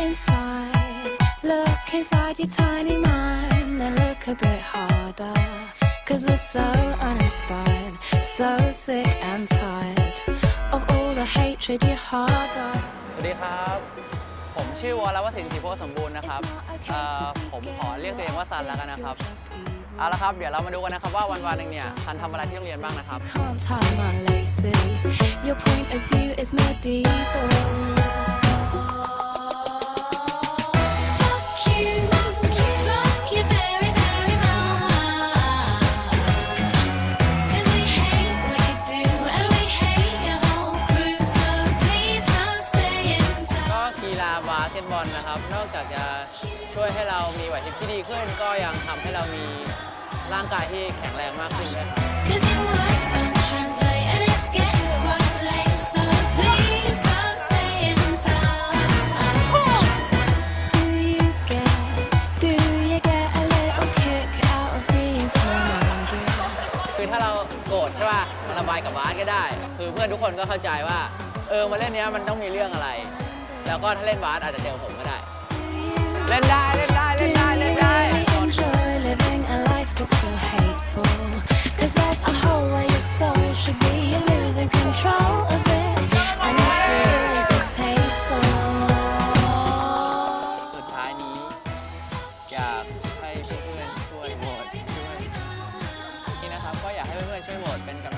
inside. Look inside your tiny mind and look a bit harder. Cause we're so uninspired, so sick and tired of all the hatred you harbor. สวัสดีครับ ผมชื่อวรวัฒน์ศรีโพสมบูรณ์นะครับเอ่อผมขอเรียกตัวเองว่าซันแล้วกันนะครับ เอาละครับ เดี๋ยวเรามาดูกันนะครับว่าวันวันๆหนึ่งเนี่ยซันทำอะไรที่โรงเรียนบ้างนะครับ Can't tie my laces. Your point of view is medieval. กตบอลนะครับ นอกจากจะช่วยให้เรามีไหวพริบที่ดีขึ้น ก็ยังทำให้เรามีร่างกายที่แข็งแรงมากขึ้นด้วยครับ Cause your words don't translate and it's getting quite late. So please don't stay in touch. Do you get, do you get a little kick out of being small-minded? คือถ้าเราโกรธใช่ป่ะมันระบายกับบาสก็ได้ คือเพื่อนทุกคนก็เข้าใจว่า เออมาเล่นเนี้ยมันต้องมีเรื่องอะไร แล้วก็ถ้าเล่นบาสอาจจะเจอผมก็ได้ เล่นได้เล่นได้เล่นได้เล่นได้ Control สุดท้ายนี้ อยากให้เพื่อนๆช่วยโหวตด้วยนี่นะครับ ก็อยากให้เพื่อนๆช่วยโหวตเป็นกำลัง